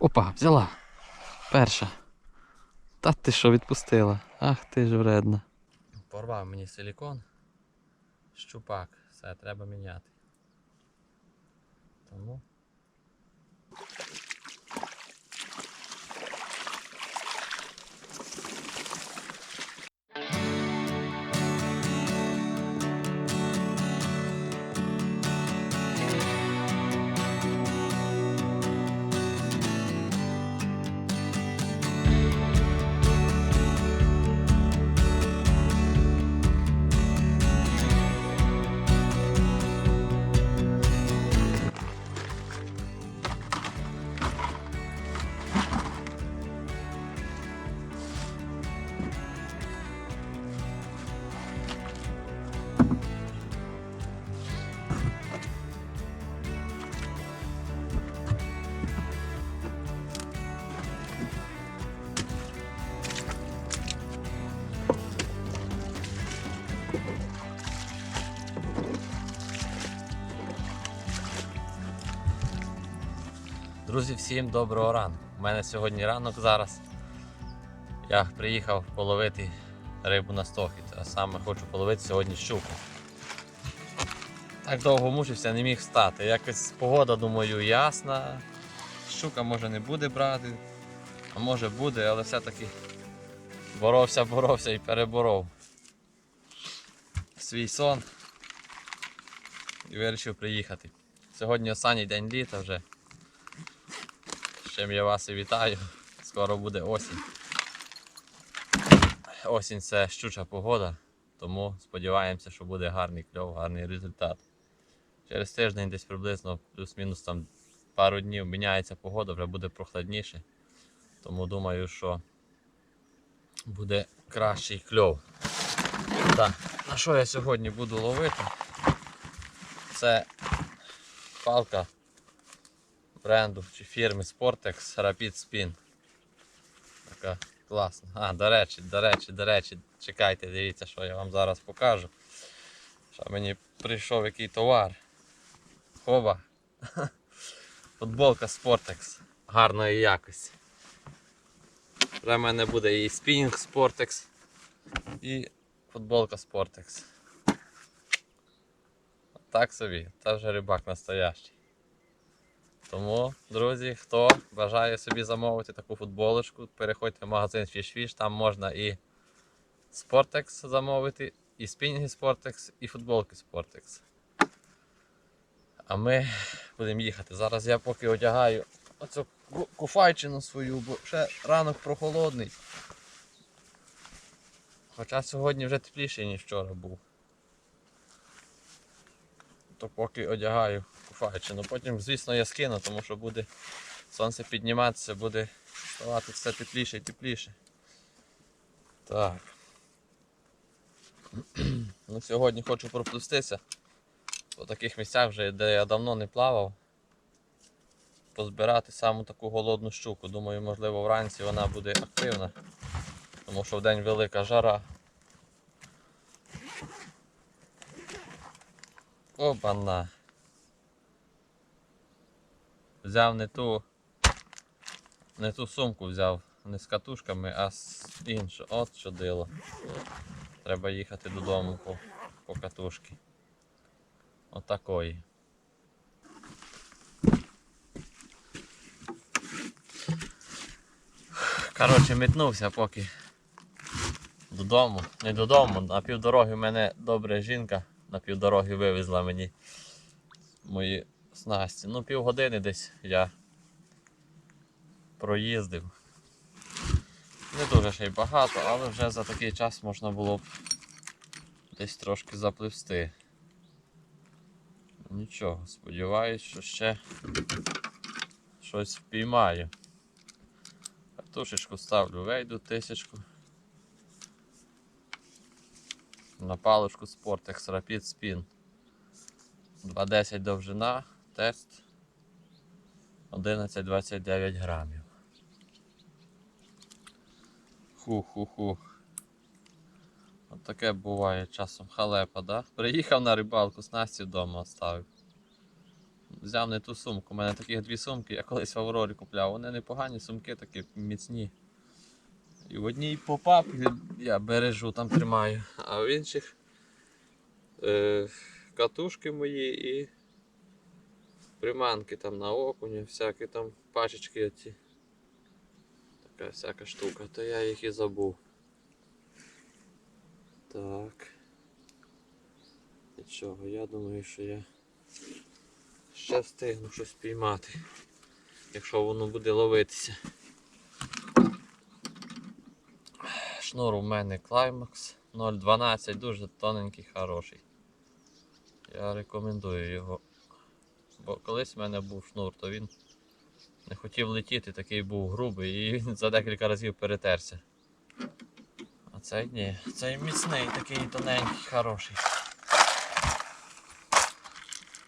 Опа, взяла. Перша. Та ти що відпустила? Ах ти ж вредна. Порвав мені силікон. Щупак. Все, треба міняти. Тому. Друзі, всім доброго ранку. У мене сьогодні ранок зараз. Я приїхав половити рибу на стохід, а саме хочу половити сьогодні щуку. Так довго мучився, не міг встати. Якось погода, думаю, ясна. Щука може не буде брати, а може буде, але все-таки боровся, боровся і переборов свій сон і вирішив приїхати. Сьогодні останній день літа вже. Чим я вас і вітаю. Скоро буде осінь. Осінь це щуча погода, тому сподіваємося, що буде гарний кльов, гарний результат. Через тиждень десь приблизно плюс-мінус там пару днів міняється погода, вже буде прохладніше. Тому думаю, що буде кращий кльов. Так, на що я сьогодні буду ловити? Це палка бренду чи фірми Sportex Rapid Spin. Така класна. А, до речі, до речі, до речі, чекайте, дивіться, що я вам зараз покажу. Що мені прийшов який товар. Хоба. Футболка Sportex гарної якості. В мене буде і спінінг Sportex, і футболка Sportex. Так собі, це вже рибак настоящий. Тому, друзі, хто бажає собі замовити таку футболочку, переходьте в магазин Fish, там можна і Sportex замовити, і спінінги Sportex, і футболки Sportex. А ми будемо їхати. Зараз я поки одягаю оцю куфайчину свою, бо ще ранок прохолодний. Хоча сьогодні вже тепліший, ніж вчора був. То поки одягаю куфайчину. Потім, звісно, я скину, тому що буде сонце підніматися, буде ставати все тепліше і тепліше. Так. Ну, сьогодні хочу проплестися по таких місцях, вже, де я давно не плавав. Позбирати саму таку голодну щуку. Думаю, можливо, вранці вона буде активна, тому що вдень велика жара. Опана. Взяв не ту, не ту сумку взяв, не з катушками, а з іншу. От що дило. Треба їхати додому по, по катушки. Отакої. Коротше, метнувся поки додому. Не додому, на півдороги мене добра жінка на півдороги вивезла мені мої снасті. Ну, півгодини десь я проїздив. Не дуже ще й багато, але вже за такий час можна було б десь трошки запливсти. Нічого, сподіваюсь, що ще щось впіймаю. Картушечку ставлю, вейду тисячку. На паличку Sportex Rapid Spin. 2,10 довжина, тест 11,29 грамів. Ху-ху-ху. От таке буває часом халепа, да? Приїхав на рибалку, снасті вдома оставив. взяв не ту сумку. У мене таких дві сумки, я колись в Аврорі купляв. Вони непогані сумки, такі міцні. І в одній попап я бережу, там тримаю, а в інших е, катушки мої і приманки там на окуня, всякі там пачечки оці. Така всяка штука, то я їх і забув. Так. Нічого, я думаю, що я ще встигну щось піймати, якщо воно буде ловитися. Шнур у мене Climax 0.12, дуже тоненький, хороший. Я рекомендую його. Бо колись в мене був шнур, то він не хотів летіти, такий був грубий і він за декілька разів перетерся. А цей ні, цей міцний, такий тоненький, хороший.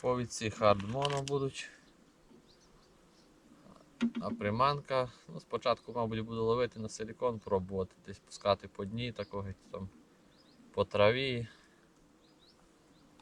Повідці хардмоно будуть. А приманка, ну спочатку, мабуть, буду ловити на силікон, пробувати десь пускати по дні такого там по траві.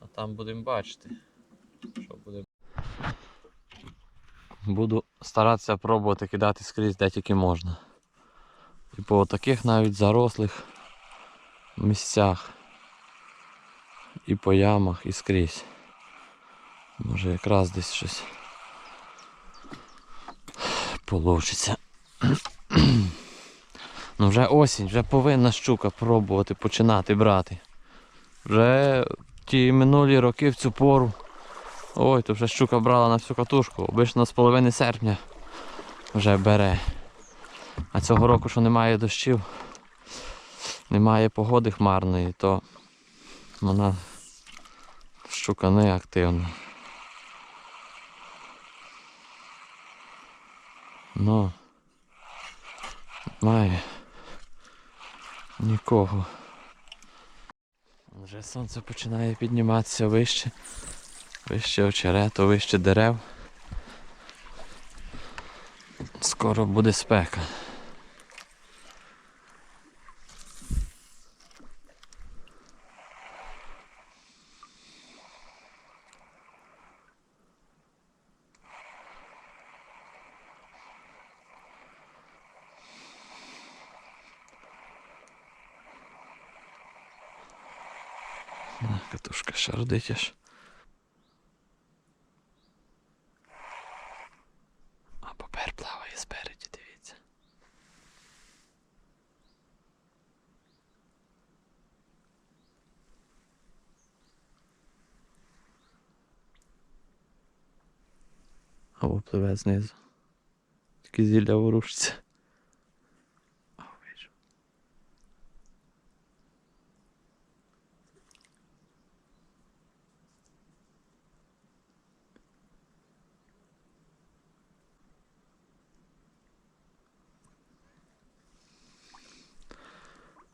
А там будемо бачити, що буде. Буду старатися пробувати кидати скрізь де тільки можна. І по таких навіть зарослих місцях. І по ямах, і скрізь. Може якраз десь щось получиться. ну вже осінь, вже повинна щука пробувати починати брати. Вже ті минулі роки в цю пору. Ой, то вже щука брала на всю катушку, обично з половини серпня вже бере. А цього року, що немає дощів, немає погоди хмарної, то вона щука не активна. Ну немає нікого. Вже сонце починає підніматися вище. Вище очерету, вище дерев. Скоро буде спека. Катушка шардить аж. А папер плаває спереді, дивіться. Або знизу. Тільки зілля ворушиться.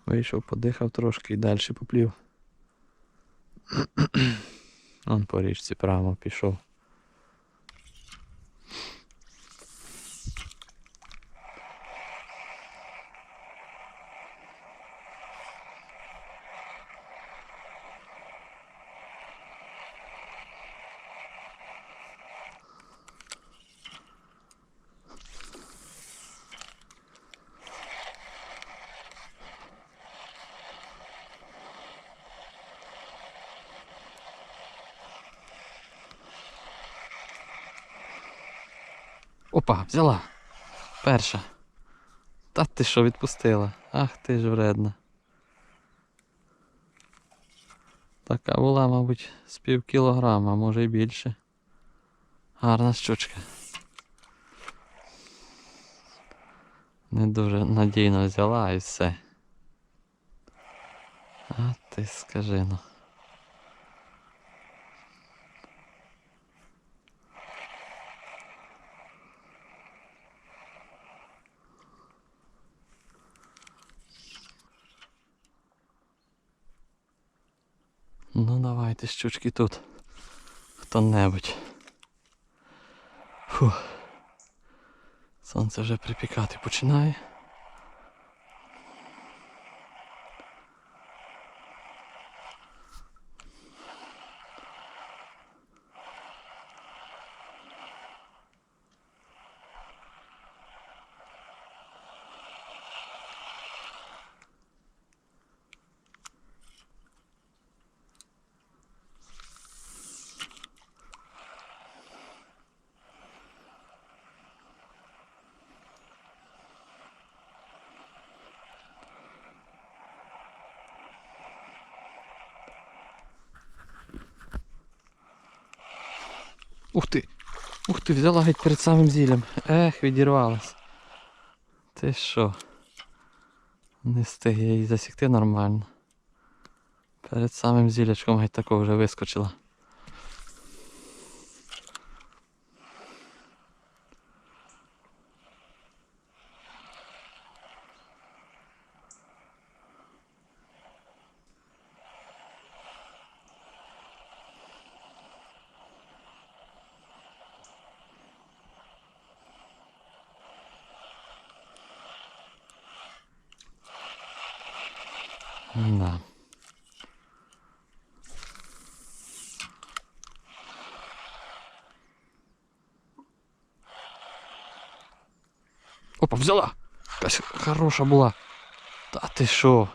Вийшов, подихав трошки і далі поплів. Он по річці прямо пішов. Опа, взяла. Перша. Та ти що відпустила? Ах ти ж вредна. Така була, мабуть, з пів кілограма, може й більше. Гарна щучка. Не дуже надійно взяла і все. А ти скажи ну. Ну давайте щучки тут. Хто-небудь. Фух. Сонце вже припікати починає. Ух ти! Ух ти, взяла геть перед самим зіллям. Ех, відірвалась. Ти що? Не встиг я її засікти нормально. Перед самим зілячком геть такого вже вискочила. Да. Опа, взяла! Якась хороша була. Та ти що?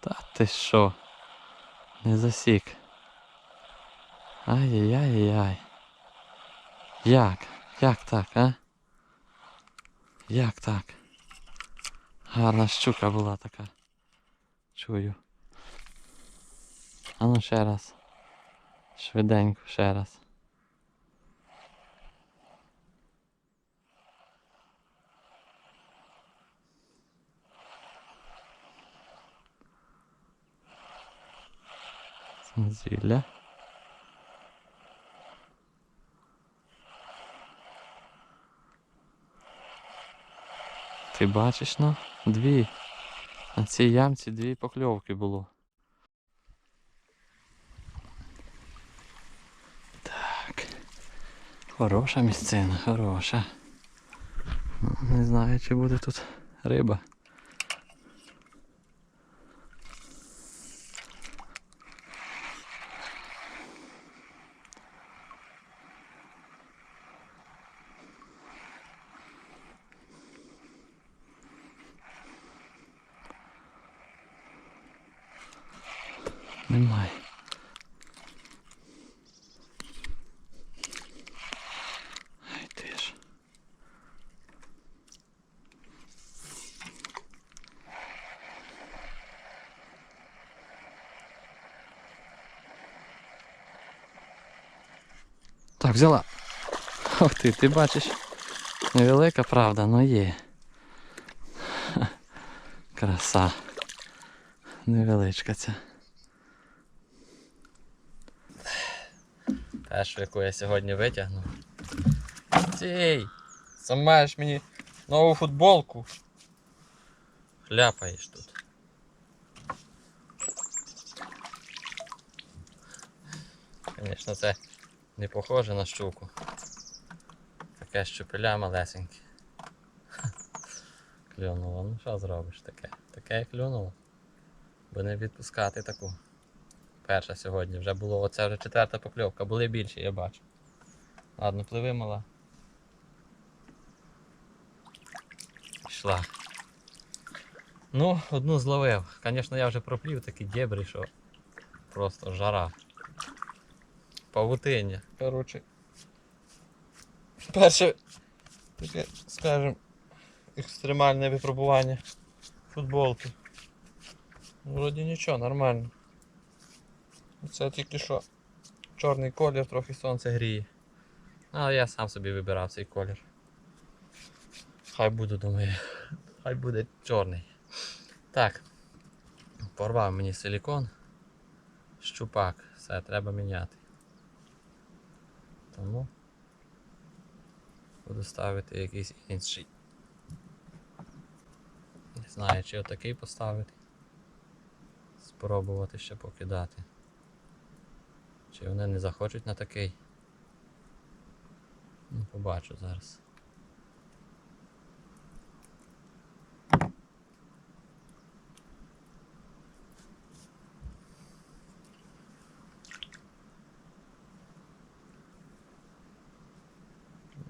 Та ти що? Не засік. Ай-яй-яй-яй. Як? Як так, а? Як так? Гарна щука була така. Чую. А ну ще раз. Швиденько, ще раз. Зілля. Ти бачиш, ну? Дві. На цій ямці дві покльовки було. Так. Хороша місцина, хороша. Не знаю, чи буде тут риба. Немає. Ай ти ж. Так, взяла. Ох ти, ти бачиш. Невелика правда, но є. Краса. Невеличка ця. Першу, яку я сьогодні витягнув. Цей! Замаєш мені нову футболку. Хляпаєш тут. Звісно, це не похоже на щуку. Таке щупеля малесеньке. Клюнуло. Ну що зробиш таке? Таке клюнуло. Бо не відпускати таку. Перша сьогодні вже було, оце вже четверта покльовка, були більші, я бачу. Ладно, пливи мала. Пішла. Ну, одну зловив. Звісно, я вже проплів такі дєбрі, що просто жара. Павутиння. Коротше. Перше, таке, скажем, екстремальне випробування футболки. Вроді нічого, нормально. Це тільки що чорний колір, трохи сонце гріє. Але я сам собі вибирав цей колір. Хай буде, думаю. Хай буде чорний. Так. Порвав мені силікон. Щупак. Все, треба міняти. Тому буду ставити якийсь інший. Не знаю, чи отакий поставити. Спробувати ще покидати. Чи вони не захочуть на такий? Ну, побачу зараз.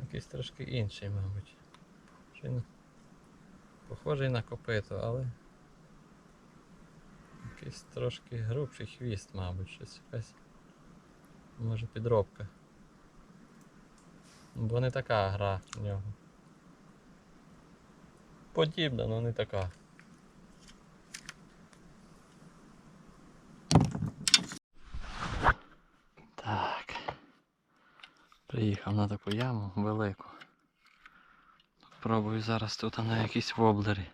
Якийсь трошки інший, мабуть. Чи не? Похожий на копито, але якийсь трошки грубший хвіст, мабуть, щось якась. Може підробка. Бо не така гра в нього. Подібна, але не така. Приїхав на таку яму велику. Пробую зараз тут на якісь воблери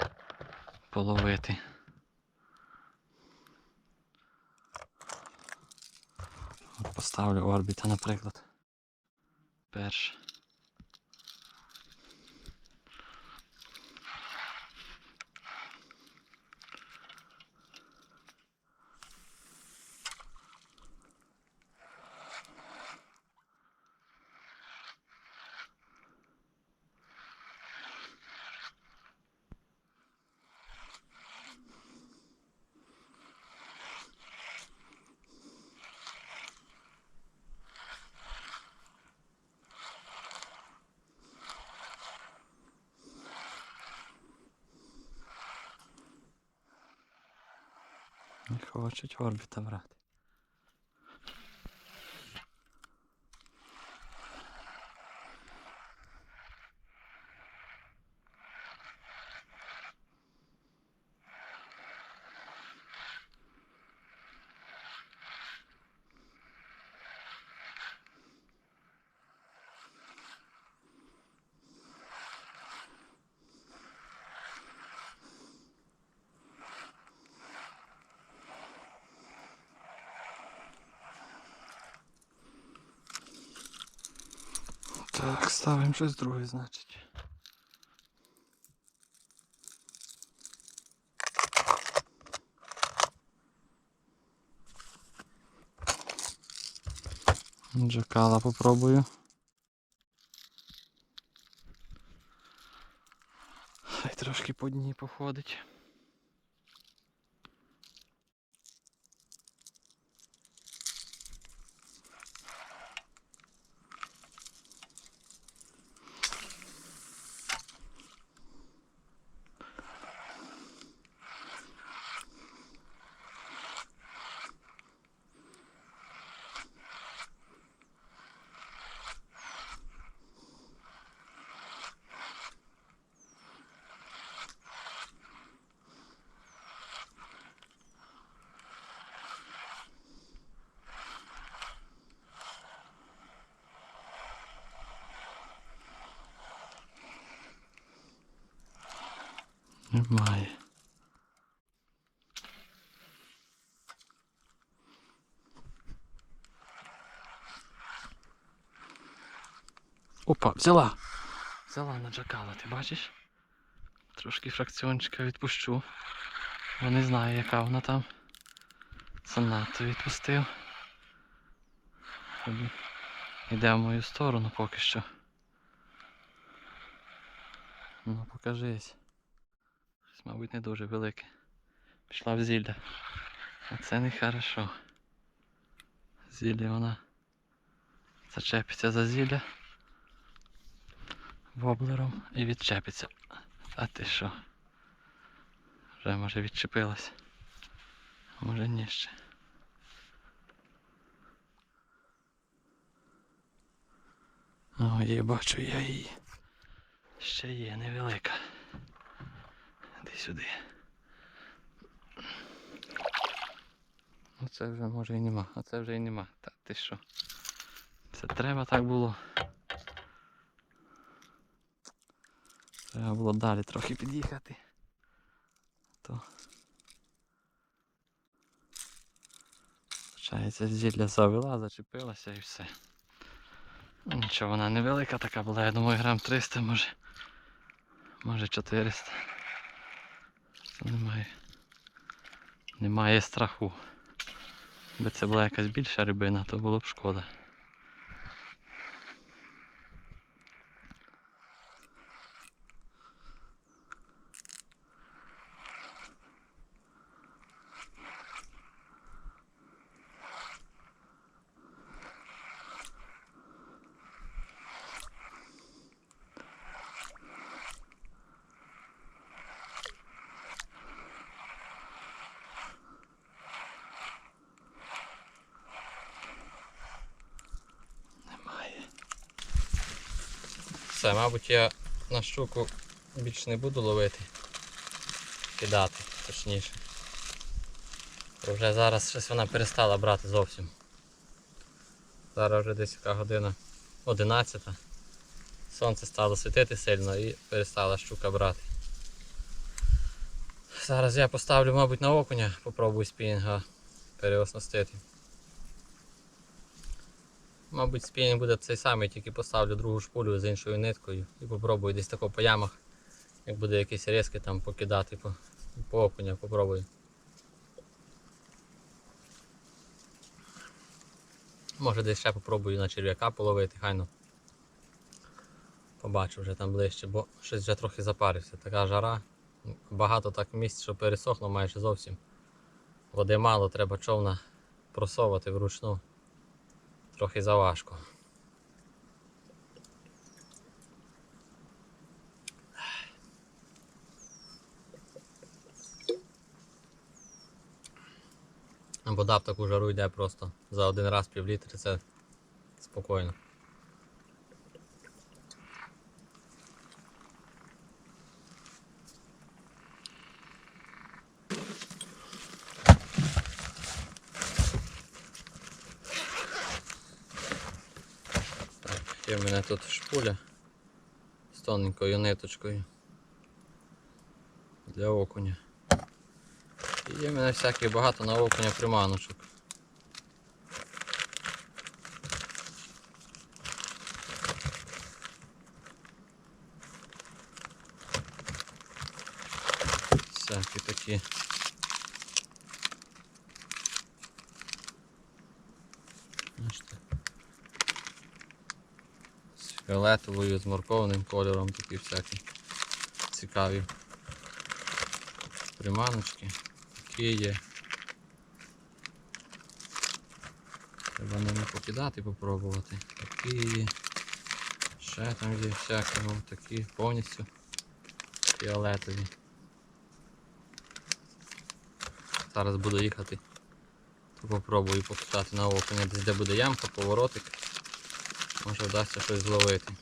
половити. Поставлю орбіта, наприклад. Перше. Не хочуть орбіта брати. Так, ставимо щось друге, значить. Джакала попробую. Хай трошки по дні походить. Немає. Опа, взяла. Взяла на джакала, ти бачиш? Трошки фракціончика відпущу. Бо не знаю, яка вона там. Занадто відпустив. Щоб Йде в мою сторону поки що. Ну, покажись. Мабуть, не дуже велике. Пішла в зілля. А це не хорошо. Зілля вона зачепиться за зілля воблером і відчепиться. А ти що? Вже може відчепилась. Може ні ще. О, є, бачу я її. Ще є невелика. Сюди. Ну це вже може і нема, а це вже і нема. Та ти що? Це треба так було. Треба було далі трохи під'їхати. То. Получається, зілля завела, зачепилася і все. Ну, Нічого, вона невелика така була, я думаю, грам 300 може. Може 400. Немає. Немає страху. Якби це була якась більша рибина, то було б шкода. Все, мабуть, я на щуку більше не буду ловити. Кидати, точніше. Вже зараз щось вона перестала брати зовсім. Зараз вже десь яка година 11. Сонце стало світити сильно і перестала щука брати. Зараз я поставлю, мабуть, на окуня, попробую спінінга переоснастити. Мабуть, спінінг буде цей самий, тільки поставлю другу шпулю з іншою ниткою і попробую десь тако по ямах, як буде якісь різки там покидати по, по окуня, попробую. Може десь ще попробую на черв'яка половити, хайно. Побачу вже там ближче, бо щось вже трохи запарився. Така жара. Багато так місць, що пересохло майже зовсім. Води мало, треба човна просовувати вручну. Трохи заважко. Вода в таку жару йде просто за один раз пів літри, це спокійно. Так, є в мене тут шпуля з тоненькою ниточкою для окуня. І є в мене всяких багато на окуня приманочок. Всякі такі. Бачите? З фіолетовою, з морковним кольором такі всякі цікаві приманочки. Такі є. Треба ними покидати, попробувати. Такі є. Ще там є всякі, ну, такі повністю фіолетові. Зараз буду їхати, то попробую покидати на окуня, десь де буде ямка, поворотик. Може вдасться щось зловити.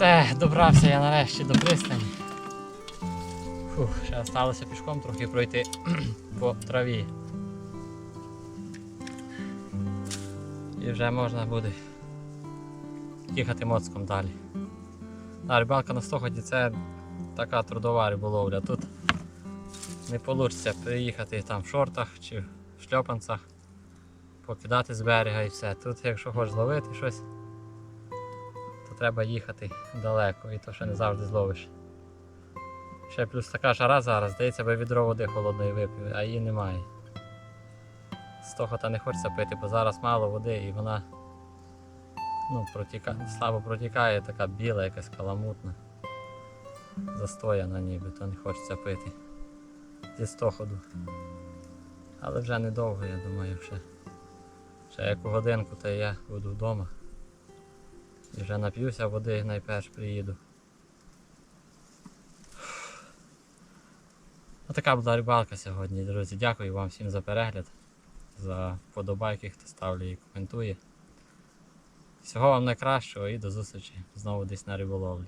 Все, добрався я нарешті до пристані. Фух, ще залишилося пішком трохи пройти по траві. І вже можна буде їхати моцком далі. А рибалка на стоході це така трудова риболовля. Тут не вийде приїхати там в шортах чи в шльопанцях, покидати з берега і все. Тут, якщо хочеш зловити щось, треба їхати далеко і то ще не завжди зловиш. Ще плюс така жара зараз, здається, би відро води холодної випив, а її немає. З того та не хочеться пити, бо зараз мало води і вона ну, протіка... слабо протікає, така біла, якась каламутна. Застояна ніби, то не хочеться пити. Зі стоходу. Але вже недовго, я думаю, ще. Ще яку годинку, та я буду вдома. І вже нап'юся води, найперш приїду. Отака була рибалка сьогодні, друзі. Дякую вам всім за перегляд, за вподобайки, хто ставлю і коментує. Всього вам найкращого і до зустрічі знову десь на риболовлі.